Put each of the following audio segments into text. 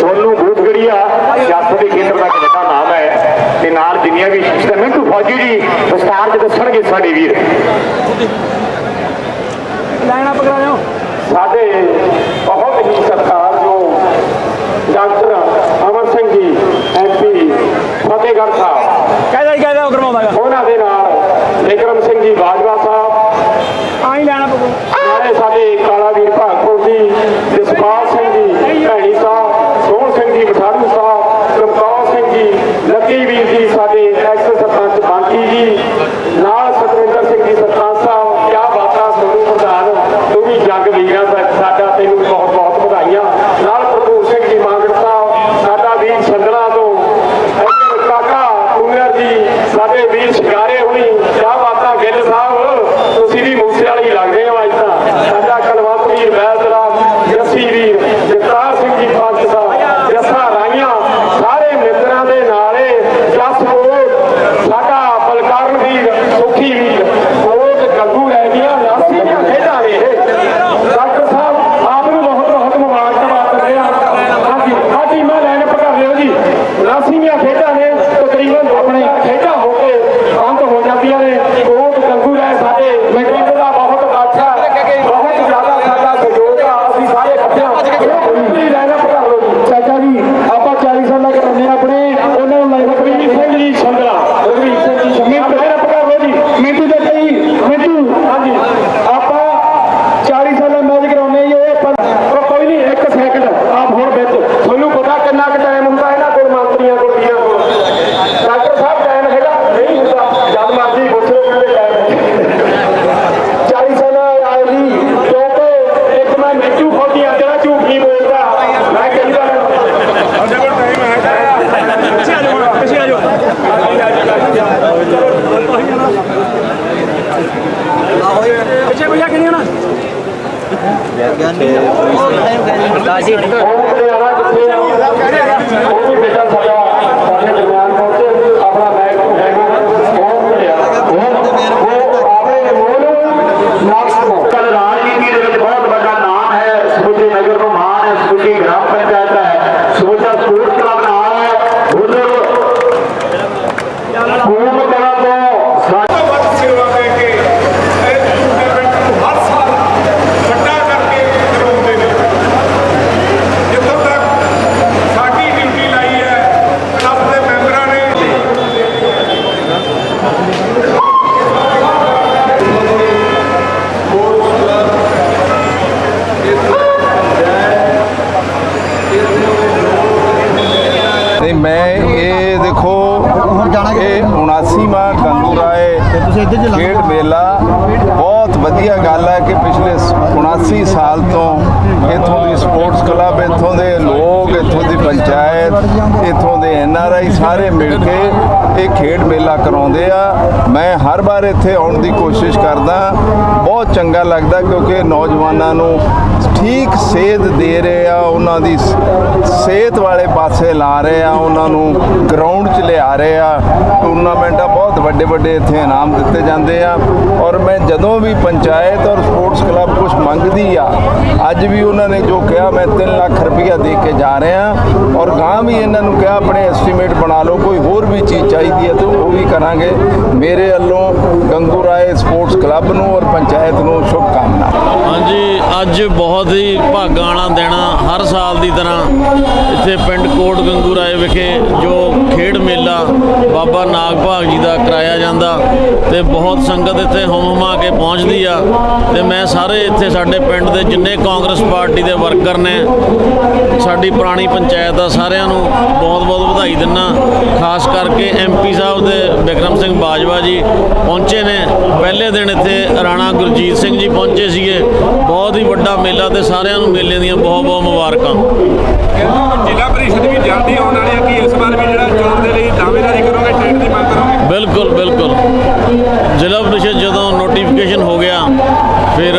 ਸੋਨੂੰ ਬੂਥਗੜੀਆ ਸਿਆਸਤ ਦੇ ਖੇਤਰ ਦਾ ਵੱਡਾ ਨਾਮ ਹੈ। ਤੇ ਨਾਲ ਜਿੰਨੀਆਂ ਵੀ ਸ਼ਖਸੀਅਤਾਂ ਮਿੰਟੂ ਫੌਜੀ ਜੀ ਵਿਸਤਾਰ ਚ ਦੱਸਣਗੇ ਸਾਡੇ ਵੀਰ। ਅਪ ਕਰਾਇਓ ਸਾਡੇ ਬਹੁਤ ਹੀ ਸਤਿਕਾਰਯੋਗ ਡਾਕਟਰ ਅਮਰ ਸਿੰਘ ਜੀ ਐਮਪੀ ਫਤਿਹਗੜ੍ਹ ਸਾਹਿਬ ਕਾਇਦਾ ਹੀ ਕਾਇਦਾ ਕਰਵਾਉਂਦਾਗਾ। ਉਹਨਾਂ ਦੇ ਨਾਲ ਵਿਕਰਮ ਸਿੰਘ ਜੀ ਬਾਜਵਾ ਸਾਹਿਬ ਆਈ ਅਪ ਨਾਲੇ ਸਾਡੇ ਕਾਲਾ ਵੀਰ ਭਾਗਪੁਰ ਜੀ ਜਸਪਾਲ ਸਿੰਘ ਜੀ ਭੈਣੀ ਸਾਹਿਬ ਸੋਹਣ ਸਿੰਘ ਜੀ ਮਠਾਰੂ ਸਾਹਿਬ ਕਮਕੌਰ ਸਿੰਘ ਜੀ ਲੱਕੀ ਵੀਰ ਜੀ ਸਾਡੇ ਐਕਸ ਸਰਪੰਚ ਬਾਂਕੀ ਜੀ ਨਾਲ ਸਤਵਿੰਦਰ ਸਿੰਘ ਜੀ ਸਰਪੰਚ ਸਾਹਿਬ ਕਿਆ ਬਾਤਾਂ ਸੋਨੂੰ ਪ੍ਰਧਾਨ ਤੂੰ ਵੀ ਜੱਗ ਵੀਰਾਂ ਦਾ ਸਾਡਾ ਤੈਨੂੰ ਬਹੁਤ ਬਹੁਤ ਵਧਾਈਆਂ ਨਾਲ ਪ੍ਰਭੂ ਸਿੰਘ ਜੀ ਮਾਂਗੜ ਸਾਹਿਬ ਸਾਡਾ ਵੀਰ ਸੰਦਲਾ ਤੋਂ ਇੱਧਰ ਕਾਕਾ ਕੁੰਗਰ ਜੀ ਸਾਡੇ ਵੀਰ ਸ਼ਿਕਾਰੇ ਹੁਣੀ ਕਿਆ ਬਾਤਾਂ ਗਿੱਲ ਸਾਹਿਬ ਤੁਸੀਂ ਵੀ ਮੂਸੇ ਵਾਲੀ ਲੱਗਦੇ ਹੋ ਅੱਜ ਤਾਂ ਸਾਡਾ ਕਲਵੰਤ ਵੀਰ ਵੈਦਰਾਜ ਜੱਸੀ ਵੀਰ ਜਗਤਾਰ ਸਿੰਘ ਜੀ ਪੰਚ ਸਾਹਿਬ ਜੱਸਾ ਰਾਈਆਂ ਸਾਰੇ ਮਿੱਤਰਾਂ ਦੇ ਨਾਲੇ ਜਸ ਕੋਟ ਸਾਡਾ ਬਲਕਾਰਨ ਵੀਰ ਸੁਖੀ ਵੀਰ ਕੋਟ ਗੱਗੂ ਰਹਿ ਗਿਆ ਨਾਸੀ ਦੀਆਂ ਖੇਡਾਂ ਨੇ ਇਹ। ਡਾਕਟਰ ਸਾਹਿਬ ਆਪ ਨੂੰ ਬਹੁਤ ਬਹੁਤ ਮੁਬਾਰਕਬਾਦ ਦਿੰਦੇ ਆ ਹਾਂਜੀ ਸਾਡੀ ਮੈਂ ਲੈਣ ਪਕਾ ਲਿਓ ਜੀ ਨਾਸੀ ਦੀਆਂ ਖੇਡਾਂ ਨੇ ਤਕਰੀਬਨ ਆਪਣੇ ਖੇਡਾਂ ਹੋ ਕੇ ਬੰਦ ਹੋ ਜਾਂਦੀਆਂ ਨੇ ਕੋਟ ਗੱਗੂ ਰਹਿ ਸਾਡੇ ਮੈਟ੍ਰਿਕ ਦਾ ਬਹੁਤ ਅੱਛਾ ਬਹੁਤ ਜ਼ਿਆਦਾ ਸਾਡਾ ਸਹਿਯੋਗ ਆ ਅਸੀਂ ਸਾਰੇ ਇਕੱਠੇ ਲੈਣਾ ਪਕਾ ਲਓ ਜੀ ਚਾਚਾ ਜੀ ਆਪਾਂ 40 ਸਾਲਾਂ ਕਰਾਉਂਦੇ ਆਪਣੇ ਉਹਨਾਂ ਨੂੰ ਲੈ ਰਘਵੀਰ ਸਿੰਘ ਜੀ ਸੰਗਲਾ ਰਘਵੀਰ ਸਿੰਘ ਜੀ ਸੰਗਲਾ ਲੈਣਾ ਪਕਾ ਲਓ ਜੀ ਮਿੰਟੂ ਦੇ ਕਈ ਮਿੰਟੂ ਹਾਂਜੀ ਆਪਾਂ 40 ਸਾਲਾਂ ਮੈਚ ਕਰਾਉਂਦੇ ਜੀ ਇਹ ਪਰ ਉਹ ਕੋਈ ਨਹੀਂ ਇੱਕ ਸੈਕਿੰਡ ਆਪ ਹੁਣ ਵਿੱਚ ਤੁਹਾਨੂੰ ਪਤਾ ਕਿੰਨਾ ਕੁ ਟਾਈਮ ਹੁੰਦਾ ਇਹਨਾਂ ਕੋਲ ਮੰਤਰੀਆਂ ਕੋਲ ਵੀਰਾਂ ਕੋਲ ਡਾਕਟਰ ਸਾਹਿਬ ਟਾਈਮ ਹੈਗਾ ਨਹੀਂ ਹੁੰਦਾ ਜਦ ਮਰਜ਼ੀ ਪੁੱਛ ਲਓ ਕਹਿੰਦੇ ਟਾਈਮ 40 ਸਾਲਾਂ ਆਏ ਜੀ ਕਿਉਂਕਿ ਇੱਕ ਮੈਂ ਮਿੱਟੂ ਫੌਜੀ ਆ ਜਿਹੜਾ ਝੂਠ ਨਹੀਂ ਬੋਲਦਾ ਮੈਂ ਕਈ ਵਾਰ ਪਿੱਛੇ ਆ ਜਾਓ ਪਿੱਛੇ ਆ ਜਾਓ ਪਿੱਛੇ ਕੋਈ ਆ ਕਿ ਨਹੀਂ ਆਣਾ ਆ, ਉਹ ਵੀ ਬੇਟਾ ਸਾਡਾ ਸਾਡੇ ਦਰਮਿਆਨ ਪਹੁੰਚੇ ਆਪਣਾ ਮੈਚ ਹੈਗਾ ਉਹ ਪਟਿਆਲਾ ਉਹ ਉਹ ਆਵੇ ਮੋਲ ਨਾਕਸਮੋ ਕੱਲ ਰਾਜਨੀਤੀ ਦੇ ਵਿੱਚ ਬਹੁਤ ਵੱਡਾ ਨਾਮ ਹੈ ਸਮੁੱਚੇ ਨਗਰ ਨੂੰ ਮਾਣ ਹੈ ਸਮੁੱਚੀ ਗ੍ਰਾਮ ਪੰਚਾਇਤ ਹੈ ਸਮੁੱਚਾ ਸਪੋਰਟਸ ਕਲੱਬ ਨਾਲ ਹੈ ਉਧਰ ਕੂਮ ਕਲਾ ਤੋਂ ਸਾਡੇ ਵੱਧ ਸੇਵਾ ਦੇ ਕੇ ਇਹ ਟੂਰਨਾਮੈਂਟ ਨੂੰ ਹਰ ਸਾਲ ਵੱਡਾ ਕਰਕੇ ਕਰਵਾਉਂਦੇ ਨੇ ਜਿੱਥੋਂ ਤੱਕ ਸਾਡੀ ਡਿਊਟੀ ਲਾਈ ਹੈ ਕਲੱਬ ਦੇ ਮੈਂਬਰਾਂ ਨੇ ਤੇ ਮੈਂ ਇਹ ਦੇਖੋ ਇਹ 79ਵਾਂ ਗੰਗੂ ਰਾਏ ਖੇਡ ਮੇਲਾ। ਬਹੁਤ ਵਧੀਆ ਗੱਲ ਹੈ ਕਿ ਪਿਛਲੇ 79 ਸਾਲ ਤੋਂ ਇੱਥੋਂ ਦੀ ਸਪੋਰਟਸ ਕਲੱਬ ਇੱਥੋਂ ਦੇ ਲੋਕ ਇੱਥੋਂ ਦੀ ਪੰਚਾਇਤ ਇੱਥੋਂ ਦੇ ਐਨ ਆਰ ਆਈ ਸਾਰੇ ਮਿਲ ਕੇ ਇਹ ਖੇਡ ਮੇਲਾ ਕਰਾਉਂਦੇ ਆ। ਮੈਂ ਹਰ ਵਾਰ ਇੱਥੇ ਆਉਣ ਦੀ ਕੋਸ਼ਿਸ਼ ਕਰਦਾ। ਬਹੁਤ ਚੰਗਾ ਲੱਗਦਾ ਕਿਉਂਕਿ ਨੌਜਵਾਨਾਂ ਨੂੰ ਠੀਕ ਸੇਧ ਦੇ ਰਹੇ ਆ ਉਹਨਾਂ ਦੀ ਸਿਹਤ ਵਾਲੇ ਪਾਸੇ ਲਾ ਰਹੇ ਆ ਉਹਨਾਂ ਨੂੰ ਗਰਾਊਂਡ 'ਚ ਲਿਆ ਰਹੇ ਆ। ਟੂਰਨਾਮੈਂਟ ਆ, ਬਹੁਤ ਵੱਡੇ ਵੱਡੇ ਇੱਥੇ ਇਨਾਮ ਦਿੱਤੇ ਜਾਂਦੇ ਆ। ਔਰ ਮੈਂ ਜਦੋਂ ਵੀ ਪੰਚਾਇਤ ਔਰ ਸਪੋਰਟਸ ਕਲੱਬ ਕੁਝ ਮੰਗਦੀ ਆ, ਅੱਜ ਵੀ ਉਹਨਾਂ ਨੇ ਜੋ ਕਿਹਾ, ਮੈਂ 3 ਲੱਖ ਰੁਪਇਆ ਦੇ ਕੇ ਜਾ ਰਿਹਾ ਔਰ ਗਾਂ ਵੀ ਇਹਨਾਂ ਨੂੰ ਕਿਹਾ, ਆਪਣੇ ਐਸਟੀਮੇਟ ਬਣਾ ਲਓ, ਕੋਈ ਹੋਰ ਵੀ ਚੀਜ਼ ਚਾਹੀਦੀ ਹੈ ਤਾਂ ਉਹ ਵੀ ਕਰਾਂਗੇ। ਮੇਰੇ ਵੱਲੋਂ ਗੰਗੂ ਰਾਏ ਸਪੋਰਟਸ ਕਲੱਬ ਨੂੰ ਔਰ ਪੰਚਾਇਤ ਨੂੰ ਸ਼ੁਭ ਕਾਮਨਾ ਹਾਂਜੀ, ਅੱਜ ਬਹੁਤ ਹੀ ਭਾਗਾਂ ਵਾਲਾ ਦਿਨ ਆ। ਹਰ ਸਾਲ ਦੀ ਤਰ੍ਹਾਂ ਇੱਥੇ ਪਿੰਡ ਕੋਟ ਗੰਗੂ ਰਾਏ ਵਿਖੇ ਜੋ ਖੇਡ ਮੇਲਾ ਬਾਬਾ ਨਾਗ ਭਾਗ ਜੀ ਦਾ ਕਰਾਇਆ ਜਾਂਦਾ ਤੇ ਬਹੁਤ ਸੰਗਤ ਇੱਥੇ ਹੁਮ ਹੁਮਾ ਕੇ ਪਹੁੰਚਦੀ ਆ ਤੇ ਮੈਂ ਸਾਰੇ ਇੱਥੇ ਸਾਡੇ ਪਿੰਡ ਦੇ ਜਿੰਨੇ ਕਾਂਗਰਸ ਪਾਰਟੀ ਦੇ ਵਰਕਰ ਨੇ, ਸਾਡੀ ਪੁਰਾਣੀ ਪੰਚਾਇਤ ਆ ਸਾਰਿਆਂ ਨੂੰ ਬਹੁਤ ਬਹੁਤ ਵਧਾਈ ਦਿੰਨਾ। ਖਾਸ ਕਰਕੇ ਐਮਪੀ ਸਾਹਿਬ ਦੇ ਵਿਕਰਮ ਸਿੰਘ ਬਾਜਵਾ ਜੀ ਪਹੁੰਚੇ ਨੇ। ਪਹਿਲੇ ਦਿਨ ਇੱਥੇ ਰਾਣਾ ਗੁਰਜੀਤ ਸਿੰਘ ਜੀ ਪਹੁੰਚੇ ਸੀਗੇ। ਬਹੁਤ ਹੀ ਵੱਡਾ ਮੇਲਾ ਤੇ ਸਾਰਿਆਂ ਨੂੰ ਮੇਲੇ ਦੀਆਂ ਬਹੁਤ ਬਹੁਤ ਮੁਬਾਰਕਾਂ। ਜ਼ਿਲ੍ਹਾ ਪ੍ਰੀਸ਼ਦ ਵੀ ਜਲਦੀ ਆਉਣ ਵਾਲੀ ਹੈ ਕਿ ਇਸ ਵਾਰ ਵੀ ਜਿਹੜਾ ਚੋਣ ਦੇ ਲਈ ਦਾਅਵੇਦਾਰੀ ਕਰੋਗੇ ਟਿਕਟ ਦੀ ਮੰਗ ਕਰੋਗੇ ਬਿਲਕੁਲ ਬਿਲਕੁਲ। ਜ਼ਿਲ੍ਹਾ ਪ੍ਰੀਸ਼ਦ ਜਦੋਂ ਨੋਟੀਫਿਕੇਸ਼ਨ ਹੋ ਗਿਆ ਫਿਰ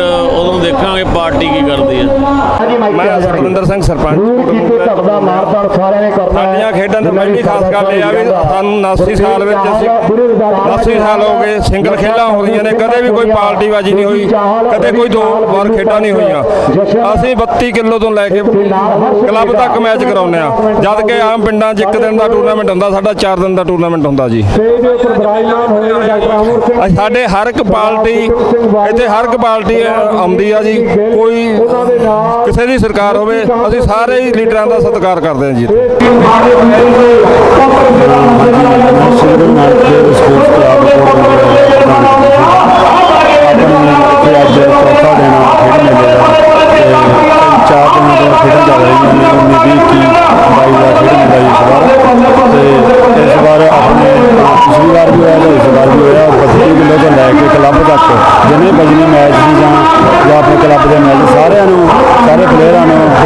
ਉਦੋਂ ਦੇਖਾਂਗੇ ਪਾਰਟੀ ਕੀ ਕਰਦੀ ਹੈ। ਮੈਂ ਸੁਖਵਿੰਦਰ ਸਿੰਘ ਸਰਪੰਚ। ਸਾਡੀਆਂ ਖੇਡਾਂ ਦਾ ਪਹਿਲੀ ਖਾਸ ਗੱਲ ਇਹ ਆ ਵੀ ਸਾਨੂੰ 79 ਸਾਲ ਵਿੱਚ ਅਸੀਂ 79 ਸਾਲ ਹੋ ਗਏ ਸਿੰਗਲ ਖੇਡਾਂ ਹੋ ਗਈਆਂ ਨੇ ਕਦੇ ਵੀ ਕੋਈ ਪਾਰਟੀਬਾਜ਼ੀ ਨਹੀਂ ਹੋਈ ਕਦੇ ਕੋਈ ਦੋ ਵਾਰ ਖੇਡਾਂ ਨਹੀਂ ਹੋਈਆਂ। ਅਸੀਂ 32 ਕਿਲੋ ਤੋਂ ਲੈ ਕੇ ਕਲੱਬ ਤੱਕ ਮੈਚ ਕਰਾਉਂਦੇ ਆ ਜਦ ਕਿ ਆਮ ਪਿੰਡਾਂ 'ਚ ਇੱਕ ਦਿਨ ਦਾ ਟੂਰਨਾਮੈਂਟ ਹੁੰਦਾ ਸਾਡਾ 4 ਦਿਨ ਦਾ ਟੂਰਨਾਮੈਂਟ ਹੁੰਦਾ ਜੀ। ਸਾਡੇ ਹਰ ਇੱਕ ਪਾਰਟੀ ਇੱਥੇ ਹਰ ਇੱਕ ਪਾਰਟੀ ਆਉਂਦੀ ਆ ਜੀ, ਕੋਈ ਕਿਸੇ ਦੀ ਸਰਕਾਰ ਹੋਵੇ, ਅਸੀਂ ਸਾਰੇ ਹੀ ਲੀਡਰਾਂ ਦਾ ਸਤਿਕਾਰ ਕਰਦੇ ਹਾਂ ਜੀ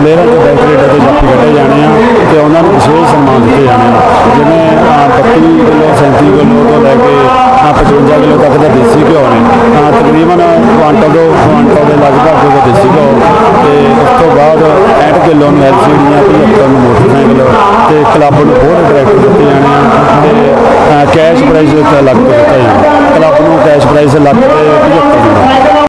ਪਲੇਅਰਾਂ ਤੋਂ ਬੈਸਟ ਰੇਡਰ ਦੇ ਜਾਫੀ ਕੱਢੇ ਜਾਣੇ ਆ ਤੇ ਉਹਨਾਂ ਨੂੰ ਵਿਸ਼ੇਸ਼ ਸਨਮਾਨ ਦਿੱਤੇ ਜਾਣੇ ਆ। ਜਿਵੇਂ ਅਹ, 32 ਕਿਲੋ 37 ਕਿਲੋ ਤੋਂ ਲੈ ਕੇ ਅਹ, 55 ਕਿਲੋ ਤੱਕ ਦਾ ਦੇਸੀ ਘਿਓ ਨੇ। ਅਹ, ਤਕਰੀਬਨ ਕੁਆਂਟਲ ਤੋਂ ਕੁਆਂਟਲ ਦੇ ਲਗਭਗ ਦੇ ਦੇਸੀ ਘਿਓ ਤੇ ਉਸ ਤੋਂ ਬਾਅਦ 65 ਕਿਲੋ ਨੂੰ ਐਲਸੀਡੀਆਂ 75 ਨੂੰ ਮੋਟਰਸਾਈਕਲ ਤੇ ਕਲੱਬ ਨੂੰ ਹੋਰ ਡਾਇਰੈਕਟ ਦਿੱਤੇ ਜਾਣੇ ਆ ਤੇ ਕੈਸ਼ ਪ੍ਰਾਈਜ਼ ਇੱਕ ਲੱਖ ਤੋਂ ਦਿੱਤਾ ਜਾਣਾ। ਕਲੱਬ ਨੂੰ ਕੈਸ਼ ਪ੍ਰਾਈਜ਼ ਲੱਖ ਕੇ 75 ਦਿੰਦਾ